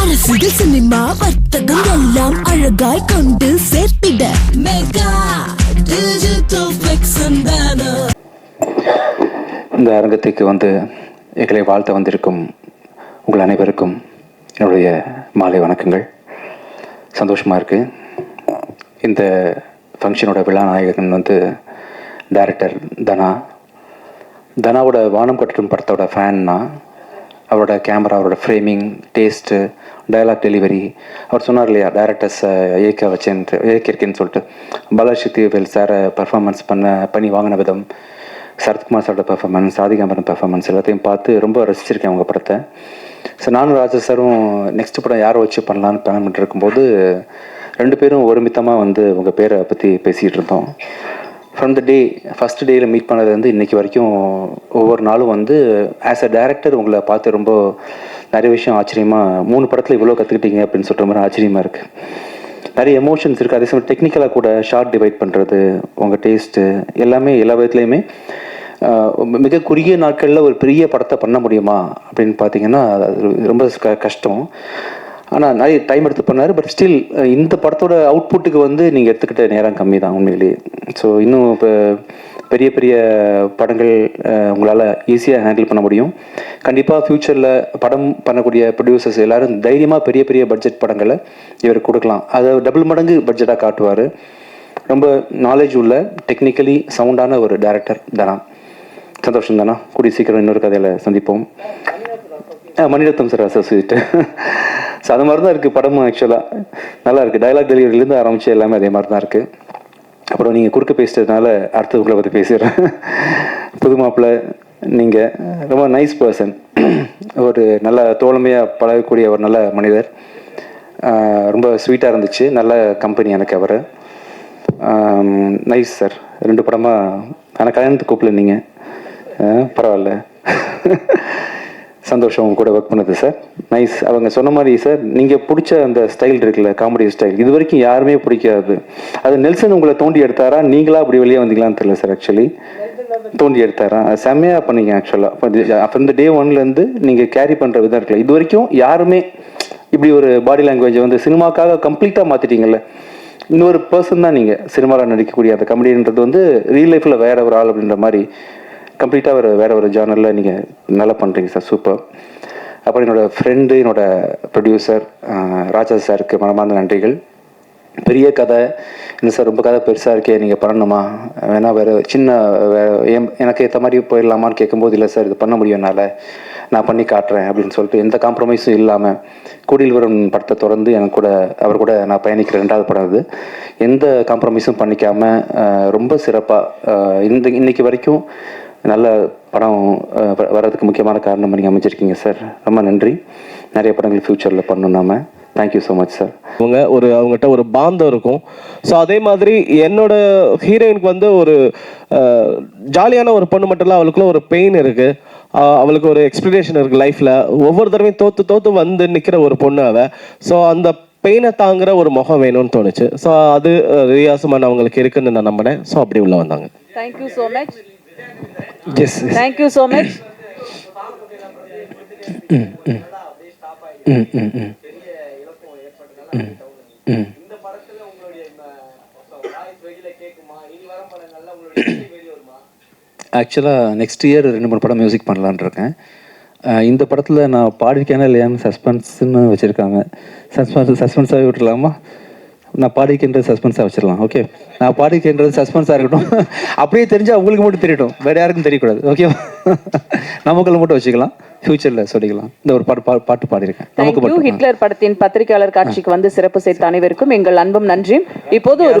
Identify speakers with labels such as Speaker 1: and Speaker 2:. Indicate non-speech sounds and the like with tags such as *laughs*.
Speaker 1: அரசியல் சினிமா வர்த்தகம் எல்லாம் அழகாய் கொண்டு சேர்த்திட. மெகா டிஜிட்டல்
Speaker 2: இந்த அரங்கத்துக்கு வந்து எங்களை வாழ்த்த வந்திருக்கும் உங்கள் அனைவருக்கும் என்னுடைய மாலை வணக்கங்கள். சந்தோஷமாக இருக்குது இந்த ஃபங்க்ஷனோட விழா நாயகன் வந்து டேரக்டர் தனா. தனாவோட வானம் கட்டும் படத்தோட ஃபேன்னா அவரோட கேமரா அவரோட ஃப்ரேமிங் டேஸ்ட்டு டயலாக் டெலிவரி அவர் சொன்னார் இல்லையா டேரக்டர்ஸை இயக்க வச்சேன்ட்டு இயக்கியிருக்கேன்னு சொல்லிட்டு. பாலாஷி வேல் சாரை பர்ஃபார்மன்ஸ் பண்ண பண்ணி வாங்கின விதம் சரத்குமார் சாரோட பெர்ஃபார்மன்ஸ் ஆதிகாமரன் பெர்ஃபார்மன்ஸ் எல்லாத்தையும் பார்த்து ரொம்ப ரசிச்சிருக்கேன் அவங்க படத்தை. ஸோ நானும் ராஜா சாரும் நெக்ஸ்ட் படம் யாரை வச்சு பண்ணலான்னு பிளான் பண்ணிட்டுருக்கும்போது ரெண்டு பேரும் ஒருமித்தமாக வந்து உங்கள் பேரை பற்றி பேசிகிட்டு இருந்தோம். ஃப்ரம் த டே ஃபஸ்ட் டேயில் மீட் பண்ணது வந்து இன்றைக்கி வரைக்கும் ஒவ்வொரு நாளும் வந்து ஆஸ் அ டேரக்டர் உங்களை பார்த்து ரொம்ப நிறைய விஷயம் ஆச்சரியமாக மூணு படத்தில் இவ்வளோ கற்றுக்கிட்டீங்க அப்படின்னு சொல்கிற மாதிரி ஆச்சரியமாக இருக்குது நிறைய எமோஷன்ஸ் இருக்குது அதே சமயம் டெக்னிக்கலாக கூட ஷார்ட் டிவைட் பண்ணுறது உங்கள் டேஸ்ட்டு எல்லாமே எல்லா விதத்துலேயுமே மிக குறுகிய நாட்களில் ஒரு பெரிய படத்தை பண்ண முடியுமா? அப்படின்னு பார்த்தீங்கன்னா அது ரொம்ப க- கஷ்டம். ஆனால் நிறைய டைம் எடுத்து பண்ணார் பட் ஸ்டில் இந்த படத்தோட அவுட்புட்டுக்கு வந்து நீங்கள் எடுத்துக்கிட்ட நேரம் கம்மி தான் உண்மையிலேயே. ஸோ இன்னும் இப்போ பெரிய பெரிய படங்கள் உங்களால் ஈஸியாக ஹேண்டில் பண்ண முடியும். கண்டிப்பாக ஃப்யூச்சரில் படம் பண்ணக்கூடிய ப்ரொடியூசர்ஸ் எல்லோரும் தைரியமாக பெரிய பெரிய பட்ஜெட் படங்களை இவர் கொடுக்கலாம். அதை டபுள் மடங்கு பட்ஜெட்டாக காட்டுவார். ரொம்ப நாலேஜ் உள்ள டெக்னிக்கலி சவுண்டான ஒரு டேரக்டர் தானா சந்தோஷம் தானா கூடிய சீக்கிரம் இன்னொரு கதையில் சந்திப்போம். ஆ, மணிரத்னம் சார் அசோசியேட் ஸோ அது மாதிரி தான் இருக்குது படமும் ஆக்சுவலாக நல்லா இருக்குது டைலாக் டெலிவரிலேருந்து ஆரம்பிச்சு எல்லாமே அதே மாதிரி தான் இருக்குது அப்புறம் நீங்கள் குறுக்க பேசிட்டதுனால அடுத்தது உங்களை பற்றி பேசிடுறேன். புது மாப்பிள்ளை நீங்கள் ரொம்ப நைஸ் பர்சன் ஒரு நல்ல தோழமையாக பழகக்கூடிய ஒரு நல்ல மனிதர். ரொம்ப ஸ்வீட்டாக இருந்துச்சு. நல்ல கம்பெனி எனக்கு அவர். நைஸ் சார் ரெண்டு படமாக ஆனால் கல்யாணத்துக்கு கூப்பிடல நீங்கள் பரவாயில்ல. சந்தோஷம் உங்க கூட ஒர்க் பண்ணது சார் நைஸ் அவங்க சொன்ன மாதிரி சார் நீங்கள் பிடிச்ச அந்த ஸ்டைல் இருக்குல்ல காமெடி ஸ்டைல் இது வரைக்கும் யாருமே பிடிக்காது. அது நெல்சன் உங்களை தோண்டி எடுத்தாரா? நீங்களா அப்படி வெளியே வந்தீங்களான்னு தெரியல சார் ஆக்சுவலி தோண்டி எடுத்தாரா? செம்மையாக பண்ணீங்க ஆக்சுவலாக அப்போ இந்த டே ஒன்லேருந்து நீங்கள் கேரி பண்ணுற விதம் இருக்குல்ல இது வரைக்கும் யாருமே இப்படி ஒரு பாடி லாங்குவேஜை வந்து சினிமாக்காக கம்ப்ளீட்டாக மாற்றிட்டீங்கல்ல இன்னொரு பர்சன் தான் நீங்கள் சினிமாவில் நடிக்கக்கூடிய அந்த கமெடின்றது வந்து ரியல் லைஃப்பில் வேற ஒரு ஆள் அப்படின்ற மாதிரி கம்ப்ளீட்டாக ஒரு வேறு ஒரு ஜேர்னலில் நீங்கள் நல்லா பண்ணுறீங்க சார் சூப்பர் அப்புறம் என்னோடய ஃப்ரெண்டு என்னோட ப்ரொடியூசர் ராஜா சாருக்கு மனமார்ந்த நன்றிகள். பெரிய கதை. இல்லை சார் ரொம்ப கதை பெருசாக இருக்கே நீங்கள் பண்ணணுமா? வேணா வேறு சின்ன எனக்கு ஏற்ற மாதிரி போயிடலாமான்னு கேட்கும்போது இல்லை சார் இது பண்ண முடியும் என்னால். நான் பண்ணி காட்டுறேன் அப்படின்னு சொல்லிட்டு எந்த காம்ப்ரமைஸும் இல்லாமல் கூடியில் வரும் படத்தை தொடர்ந்து எனக்கு கூட அவர் கூட நான் பயணிக்கிற ரெண்டாவது படம் அது. எந்த காம்ப்ரமைஸும் பண்ணிக்காமல் ரொம்ப சிறப்பாக இந்த இன்னைக்கு வரைக்கும் நல்ல படம் வர்றதுக்கு முக்கியமான காரணம் நீங்கள் அமைச்சிருக்கீங்க சார் ரொம்ப நன்றி. நிறைய படங்கள் ஃப்யூச்சரில் பண்ணணும் நாம. தேங்க்யூ ஸோ மச் சார்
Speaker 3: அவங்க ஒரு அவங்ககிட்ட ஒரு பாந்தம் இருக்கும். ஸோ அதே மாதிரி என்னோட ஹீரோயினுக்கு வந்து ஒரு ஜாலியான ஒரு பொண்ணு மட்டும் இல்லை அவளுக்குள்ள ஒரு பெயின் இருக்கு. ஆஹ் அவளுக்கு ஒரு எக்ஸ்பெக்டேஷன் இருக்கு லைஃப்ல ஒவ்வொரு தடவையும் தோத்து தோத்து வந்து நிக்கிற ஒரு பொண்ணு அவ. ஸோ அந்த பெயினை தாங்குற ஒரு முகம் வேணும்னு தோணுச்சு. ஸோ அது ரியாசுமான் அவங்களுக்கு இருக்குன்னு நான் நம்பினேன் ஸோ அப்படி உள்ள வந்தாங்க.
Speaker 4: Thank you so much.
Speaker 2: Yes
Speaker 4: Thank you so much.
Speaker 2: ம் ம் ம் ம் ஆக்சுவலாக நெக்ஸ்ட் இயர் ரெண்டு மூணு படம் மியூசிக் பண்ணலான்னு இருக்கேன். இந்த படத்தில் நான் பாடிருக்கேனா இல்லையான்னு சஸ்பென்ஸ்னு வச்சுருக்காங்க. சஸ்பென்ஸ் சஸ்பென்ஸாகவே விட்டுலாமா நான் பாடிக்கின்றது சஸ்பென்ஸாக வச்சிடலாம். ஓகே நான் பாடிக்கின்றது சஸ்பென்ஸாக இருக்கட்டும். *laughs* அப்படியே தெரிஞ்சால் உங்களுக்கு மட்டும் தெரியட்டும் வேறு யாருக்கும் தெரியக்கூடாது. ஓகேவா *laughs* நமக்குள்ள மட்டும் வச்சுக்கலாம். ஃப்யூச்சரில் சொல்லிக்கலாம். இந்த ஒரு பாட்டு பா- பாட்டு பாடியிருக்கேன். நமக்கு
Speaker 4: ஹிட்லர் படத்தின் பத்திரிகையாளர் காட்சிக்கு வந்து சிறப்பு சேர்த்த அனைவருக்கும் எங்கள் அன்பும் நன்றியும். இப்போது